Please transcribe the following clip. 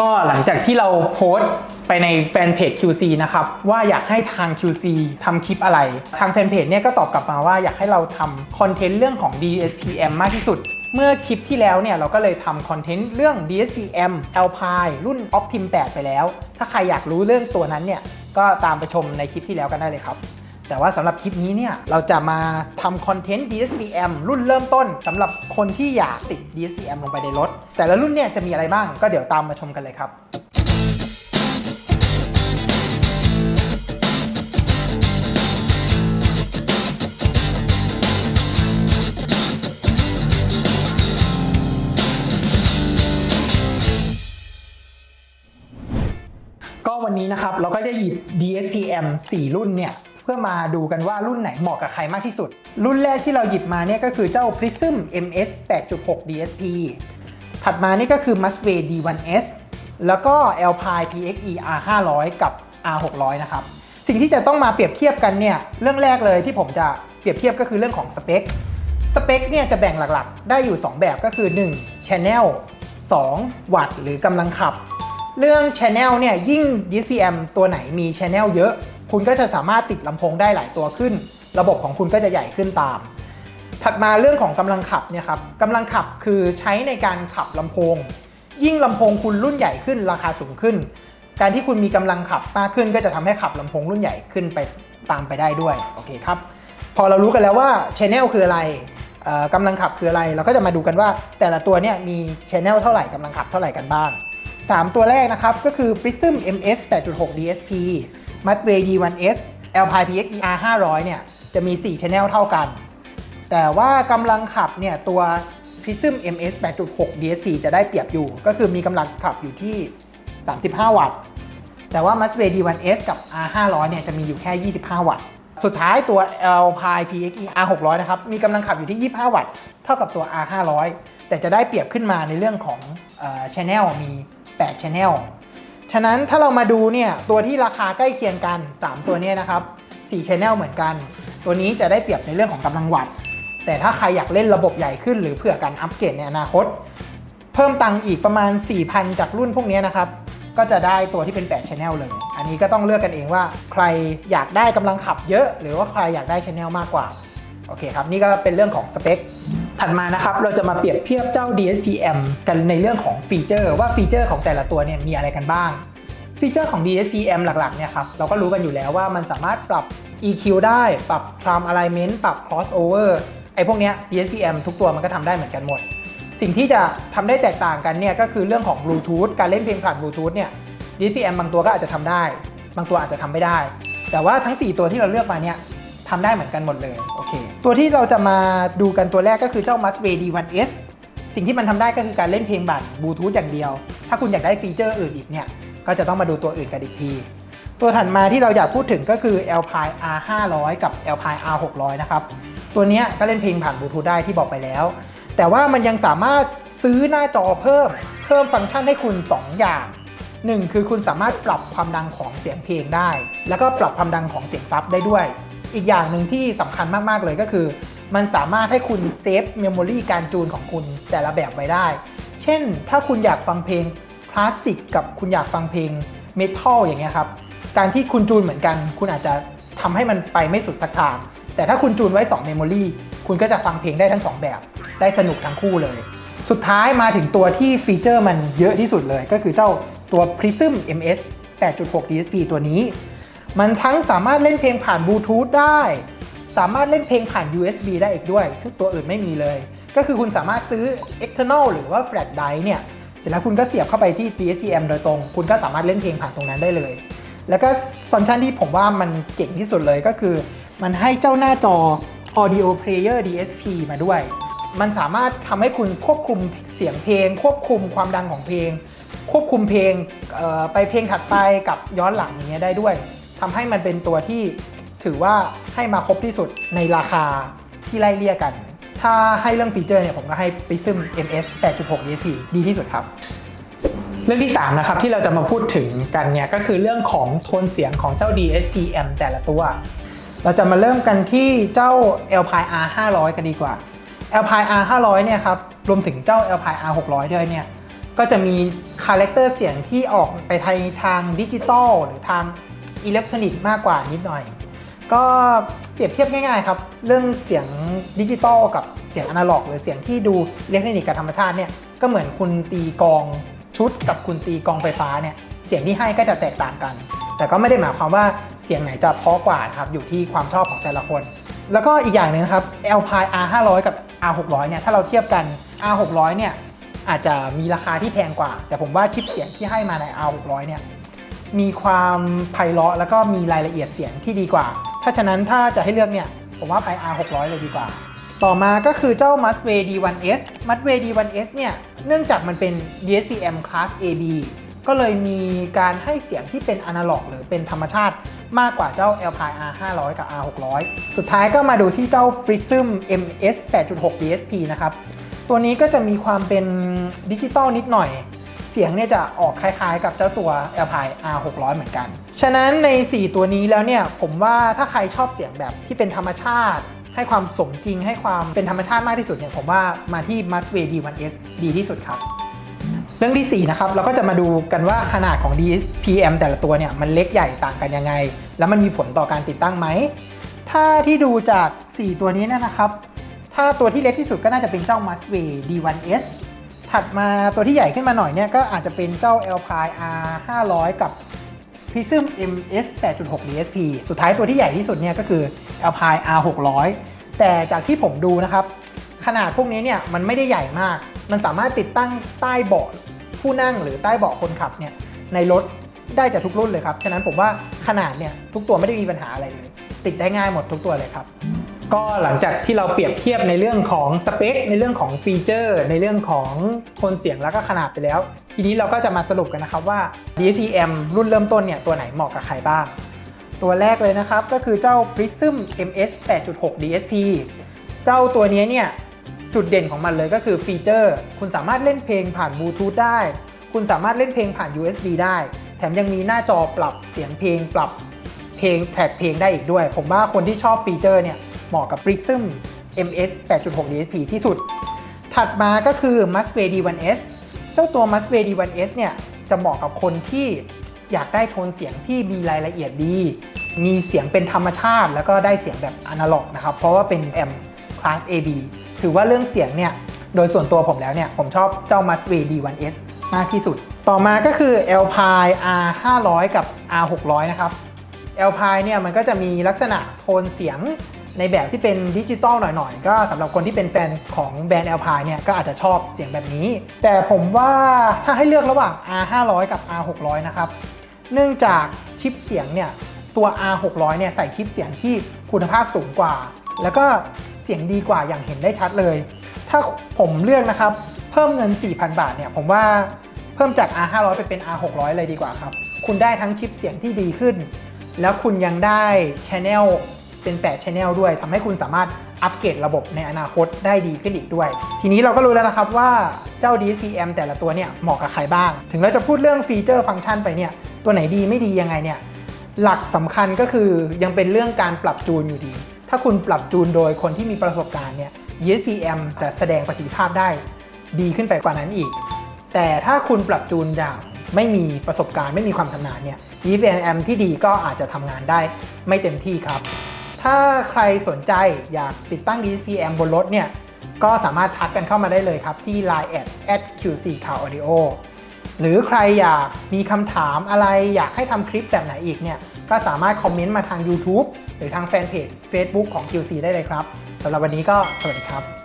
ก็หลังจากที่เราโพสต์ไปในแฟนเพจ QC นะครับ ว่าอยากให้ทาง QC ทำคลิปอะไร ทางแฟนเพจเนี่ยก็ตอบกลับมาว่าอยากให้เราทำคอนเทนต์เรื่องของ DSPM มากที่สุด เมื่อคลิปที่แล้วเนี่ยเราก็เลยทำคอนเทนต์เรื่อง DSPM Alpine รุ่น Optim 8 ไปแล้ว ถ้าใครอยากรู้เรื่องตัวนั้นเนี่ยก็ตามไปชมในคลิปที่แล้วกันได้เลยครับ แต่ว่าสำหรับคลิปนี้เนี่ย เราจะมาทำคอนเทนต์ DSPM รุ่นเริ่มต้นสำหรับคนที่อยากติด DSPM ลงไปในรถ แต่ละรุ่นเนี่ยจะมีอะไรบ้าง ก็เดี๋ยวตามมาชมกันเลยครับก็วันนี้นะครับ เราก็จะหยิบ DSPM 4 รุ่นเนี่ย พื่อมาดูกันว่ารุ่นไหนเหมาะกับใครมากที่สุด รุ่นแรกที่เราหยิบมาเนี่ยก็คือเจ้า Prism MS 8.6 DSP ถัดมานี่ก็คือ Musway D1S แล้วก็ Alpine PXE R500 กับ R600 นะครับ สิ่งที่จะต้องมาเปรียบเทียบกันเนี่ย เรื่องแรกเลยที่ผมจะเปรียบเทียบก็คือเรื่องของสเปค สเปคเนี่ยจะแบ่งหลักๆ ได้อยู่ 2 แบบก็คือ 1 Channel 2 วัตต์หรือกำลังขับ เรื่อง Channel เนี่ยยิ่ง DSPM ตัวไหนมี Channel เยอะ คุณก็จะสามารถติดลำโพงได้หลายตัวขึ้น ระบบของคุณก็จะใหญ่ขึ้นตาม ถัดมาเรื่องของกำลังขับเนี่ยครับกำลังขับคือใช้ในการขับลำโพง ยิ่งลำโพงคุณรุ่นใหญ่ขึ้น ราคาสูงขึ้น การที่คุณมีกำลังขับมากขึ้น ก็จะทำให้ขับลำโพงรุ่นใหญ่ขึ้นไปตามไปได้ด้วยโอเคครับพอเรารู้กันแล้วว่า Channel คืออะไรกำลังขับคืออะไร เราก็จะมาดูกันว่าแต่ละตัวเนี่ยมี Channel เท่าไหร่กำลังขับเท่าไหร่กันบ้าง 3 ตัวแรกนะครับ ก็คือ Prism MS 8.6 DSP Mudway D1S Alpine PXE R500 เนี่ย จะมี 4 Channel เท่ากัน แต่ว่ากำลังขับเนี่ย ตัว Prism MS 8.6 DSP จะได้เปรียบอยู่ ก็คือมีกำลังขับอยู่ที่ 35 วัตต์ แต่ว่า Musway D1S กับ R500 เนี่ยจะมีอยู่แค่ 25 วัตต์ สุดท้ายตัว Alpine PXE R600 นะครับ มีกำลังขับอยู่ที่ 25 วัตต์ เท่ากับตัว R500 แต่จะได้เปรียบขึ้นมาในเรื่องของ Channel มี 8 Channel ฉะนั้นถ้าเรามาดูเนี่ยตัวที่ราคาใกล้เคียงกัน 3 ตัวเนี้นะครับ4 Channel เหมือนกัน ตัวนี้จะได้เปรียบในเรื่องของกำลังวัตต์แต่ถ้าใครอยากเล่นระบบใหญ่ขึ้น หรือเผื่อการอัปเกรดในอนาคต เพิ่มตังค์อีกประมาณ 4,000 จากรุ่นพวกนี้นะครับ ก็จะได้ตัวที่เป็น 8 Channel เลย อันนี้ก็ต้องเลือกกันเองว่า ใครอยากได้กำลังขับเยอะ หรือว่าใครอยากได้ Channel มากกว่า โอเคครับ นี่ก็เป็นเรื่องของสเปค ถัดมานะครับเราจะมาเปรียบเทียบเจ้า DSPM กันในเรื่องของฟีเจอร์ ว่าฟีเจอร์ของแต่ละตัวเนี่ยมีอะไรกันบ้าง ฟีเจอร์ของ DSPM หลักๆเนี่ยครับเราก็รู้กันอยู่แล้วว่ามันสามารถปรับ EQ ได้ ปรับ Trim Alignment ปรับ Crossover ไอ้พวกเนี้ย DSPM ทุกตัวมันก็ทำได้เหมือนกันหมด สิ่งที่จะทำได้แตกต่างกันเนี่ยก็คือเรื่องของ Bluetooth การเล่นเพลงผ่าน Bluetooth เนี่ย DSPM บางตัวก็อาจจะทำได้ บางตัวอาจจะทำไม่ได้ แต่ว่าทั้ง 4 ตัวที่เราเลือกมาเนี่ยทำได้เหมือนกันหมดเลยโอ ตัวที่เราจะมาดูกันตัวแรกก็คือเจ้า Musway D1S สิ่งที่มันทำได้ก็คือการเล่นเพลงบัตรบลูทูธอย่างเดียว ถ้าคุณอยากได้ฟีเจอร์อื่นอีกเนี่ย ก็จะต้องมาดูตัวอื่นกันอีกที ตัวถัดมาที่เราอยากพูดถึงก็คือ Alpine R500 กับ Alpine R600 นะครับ ตัวนี้ก็เล่นเพลงผ่านบลูทูธได้ที่บอกไปแล้ว แต่ว่ามันยังสามารถซื้อหน้าจอเพิ่ม เพิ่มฟังก์ชันให้คุณ 2 อย่าง 1 คือคุณสามารถปรับความดังของเสียงเพลงได้ แล้วก็ปรับความดังของเสียงซับได้ด้วย อีกอย่างหนึ่งที่สำคัญมากๆเลยก็คือ มันสามารถให้คุณเซฟเมมโมรีการจูนของคุณแต่ละแบบไว้ได้ เช่น ถ้าคุณอยากฟังเพลงคลาสสิกกับคุณอยากฟังเพลงเมทัลอย่างเงี้ยครับ การที่คุณจูนเหมือนกัน คุณอาจจะทำให้มันไปไม่สุดสักทาง แต่ถ้าคุณจูนไว้2 Memory คุณก็จะฟังเพลงได้ทั้ง 2 แบบ ได้สนุกทั้งคู่เลย สุดท้ายมาถึงตัวที่ฟีเจอร์มันเยอะที่สุดเลย ก็คือเจ้าตัว Prism MS 8.6 DSP ตัวนี้ มันทั้งสามารถเล่นเพลงผ่านบลูทูธได้ สามารถเล่นเพลงผ่าน USB ได้อีกด้วยซึ่งตัวอื่นไม่มีเลย ก็คือคุณสามารถซื้อ external หรือว่า flash drive เนี่ย เสร็จแล้วคุณก็เสียบเข้าไปที่ DSPM โดยตรง คุณก็สามารถเล่นเพลงผ่านตรงนั้นได้เลย แล้วก็ฟังก์ชันที่ผมว่ามันเจ๋งที่สุดเลยก็คือ มันให้เจ้าหน้าจอ Audio Player DSP มาด้วย มันสามารถทำให้คุณควบคุมเสียงเพลง ควบคุมความดังของเพลง ควบคุมเพลงไปเพลงถัดไปกับย้อนหลังอย่างเงี้ยได้ด้วย ทำให้มันเป็นตัวที่ถือว่าให้มาครบที่สุดในราคาที่ไล่เลี่ยกัน ถ้าให้เรื่องฟีเจอร์เนี่ยผมก็ให้ Prism MS 8.6 DSP ดีที่สุดครับ เรื่องที่ 3 นะครับ ที่เราจะมาพูดถึงกันเนี่ย ก็คือเรื่องของโทนเสียงของเจ้า DSPM แต่ละตัว เราจะมาเริ่มกันที่เจ้า Alpine R500 กันดีกว่า Alpine R500 เนี่ยครับรวมถึงเจ้า Alpine R600 ด้วยเนี่ยก็จะมีคาแรคเตอร์เสียงที่ออกไปทางทางดิจิตอลหรือทาง อิเล็กทรอนิกส์มากกว่านิดหน่อย ก็เปรียบเทียบง่ายๆครับ เรื่องเสียงดิจิตอลกับเสียงอนาล็อก หรือเสียงที่ดูอิเล็กทรอนิกส์กับธรรมชาติเนี่ยก็เหมือนคุณตีกองชุดกับคุณตีกองไฟฟ้าเนี่ยเสียงที่ให้ก็จะแตกต่างกัน แต่ก็ไม่ได้หมายความว่าเสียงไหนจะเพราะกว่านะครับอยู่ที่ความชอบของแต่ละคน แล้วก็อีกอย่างหนึ่งนะครับ Alpine R500 กับ R600 เนี่ยถ้าเราเทียบกัน R600 เนี่ยอาจจะมีราคาที่แพงกว่า แต่ผมว่าชิปเสียงที่ให้มาใน R600 เนี่ย มีความไพเราะแล้วก็มีรายละเอียดเสียงที่ดีกว่า ถ้าฉะนั้นถ้าจะให้เลือกเนี่ย ผมว่าไป R600 เลยดีกว่า ต่อมาก็คือเจ้า m u s w a y D1S m u s w a y D1S เนี่ยเนื่องจากมันเป็น DSPM Class AB ก็เลยมีการให้เสียงที่เป็นอนาล็อกหรือเป็นธรรมชาติมากกว่าเจ้า Alpine R500 กับ R600 สุดท้ายก็มาดูที่เจ้า Prism MS 8.6 DSP นะครับ ตัวนี้ก็จะมีความเป็นดิจิตอลนิดหน่อย เสียงเนี่ยจะออกคล้ายๆ กับเจ้าตัว Alpine R600 เหมือนกัน ฉะนั้นใน 4 ตัวนี้แล้วเนี่ยผมว่าถ้าใครชอบเสียงแบบที่เป็นธรรมชาติ ให้ความสมจริง ให้ความเป็นธรรมชาติมากที่สุดเนี่ยผมว่ามาที่ m u s w a y D1S ดีที่สุดครับ เรื่องที่ 4 นะครับเราก็จะมาดูกันว่าขนาดของ DSPM แต่ละตัวเนี่ยมันเล็กใหญ่ต่างกันยังไง แล้วมันมีผลต่อการติดตั้งไหมถ้าที่ดูจาก 4 ตัวนี้นนะครับ ถ้าตัวที่เล็กที่สุดก็น่าจะเป็นเจ้า m u s w a y D1S ถัดมาตัวที่ใหญ่ขึ้นมาหน่อยเนี่ยก็อาจจะเป็นเจ้า Alpine R500 กับ Prism MS 8.6 DSP สุดท้ายตัวที่ใหญ่ที่สุดเนี่ยก็คือ Alpine R600 แต่จากที่ผมดูนะครับ ขนาดพวกนี้เนี่ยมันไม่ได้ใหญ่มาก มันสามารถติดตั้งใต้เบาะผู้นั่งหรือใต้เบาะคนขับเนี่ยในรถได้จากทุกรุ่นเลยครับ ฉะนั้นผมว่าขนาดเนี่ยทุกตัวไม่ได้มีปัญหาอะไรเลย ติดได้ง่ายหมดทุกตัวเลยครับ ก็หลังจากที่เราเปรียบเทียบในเรื่องของสเปค ในเรื่องของฟีเจอร์ ในเรื่องของโทนเสียงแล้วก็ขนาดไปแล้ว ทีนี้เราก็จะมาสรุปกันนะครับว่า DSM รุ่นเริ่มต้นเนี่ยตัวไหนเหมาะกับใครบ้าง ตัวแรกเลยนะครับก็คือเจ้า Prism MS 8.6 DSP เจ้าตัวนี้เนี่ยจุดเด่นของมันเลยก็คือฟีเจอร์ คุณสามารถเล่นเพลงผ่านบลูทูธได้ คุณสามารถเล่นเพลงผ่าน USB ได้ แถมยังมีหน้าจอปรับเสียงเพลงปรับเพลงแทร็กเพลงได้อีกด้วย ผมว่าคนที่ชอบฟีเจอร์เนี่ย เหมาะกับ Prism MS 8.6 DSP ที่สุด ถัดมาก็คือ m u s w a y D1S เจ้าตัว m u s w a y D1S เนี่ย จะเหมาะกับคนที่อยากได้โทนเสียงที่มีรายละเอียดดี มีเสียงเป็นธรรมชาติ แล้วก็ได้เสียงแบบอนาล็อกนะครับ เพราะว่าเป็นแอม Class AB ถือว่าเรื่องเสียงเนี่ย โดยส่วนตัวผมแล้วเนี่ย ผมชอบเจ้า m u s w a y D1S มากที่สุด ต่อมาก็คือ Alpine R500 กับ R600 นะครับ Alpine เนี่ยมันก็จะมีลักษณะโทนเสียง ในแบบที่เป็นดิจิตอลหน่อยๆ ก็สำหรับคนที่เป็นแฟนของแบรนด์ Alpine เนี่ยก็อาจจะชอบเสียงแบบนี้ แต่ผมว่าถ้าให้เลือกระหว่าง R500 กับ R600 นะครับเนื่องจากชิปเสียงเนี่ยตัว R600 เนี่ยใส่ชิปเสียงที่คุณภาพสูงกว่า แล้วก็เสียงดีกว่าอย่างเห็นได้ชัดเลย ถ้าผมเลือกนะครับเพิ่มเงิน 4,000 บาทเนี่ยผมว่าเพิ่มจาก R500 ไปเป็น R600 เลยดีกว่าครับ คุณได้ทั้งชิปเสียงที่ดีขึ้น แล้วคุณยังได้ช ANNEL เป็น8 Channel ด้วยทำให้คุณสามารถอัปเกรดระบบในอนาคตได้ดีขึ้นอีกด้วย ทีนี้เราก็รู้แล้วนะครับว่าเจ้า DSPM แต่ละตัวเนี่ยเหมาะกับใครบ้าง ถึงเราจะพูดเรื่องฟีเจอร์ฟังก์ชันไปเนี่ยตัวไหนดีไม่ดียังไงเนี่ยหลักสำคัญก็คือยังเป็นเรื่องการปรับจูนอยู่ดี ถ้าคุณปรับจูนโดยคนที่มีประสบการณ์เนี่ย DSPM จะแสดงประสิทธิภาพได้ดีขึ้นไปกว่านั้นอีก แต่ถ้าคุณปรับจูนอย่างไม่มีประสบการณ์ไม่มีความชำนาญเนี่ย DSPM ที่ดีก็อาจจะทำงานได้ไม่เต็มที่ครับ ถ้าใครสนใจอยากติดตั้ง DSPM บนรถเนี่ย ก็สามารถทักกันเข้ามาได้เลยครับ ที่ Line at at qc car audio หรือใครอยากมีคำถามอะไรอยากให้ทำคลิปแบบไหนอีกเนี่ย ก็สามารถคอมเมนต์มาทาง YouTube หรือทางแฟนเพจ Facebook ของ QC ได้เลยครับสำหรับวันนี้ก็สวัสดีครับ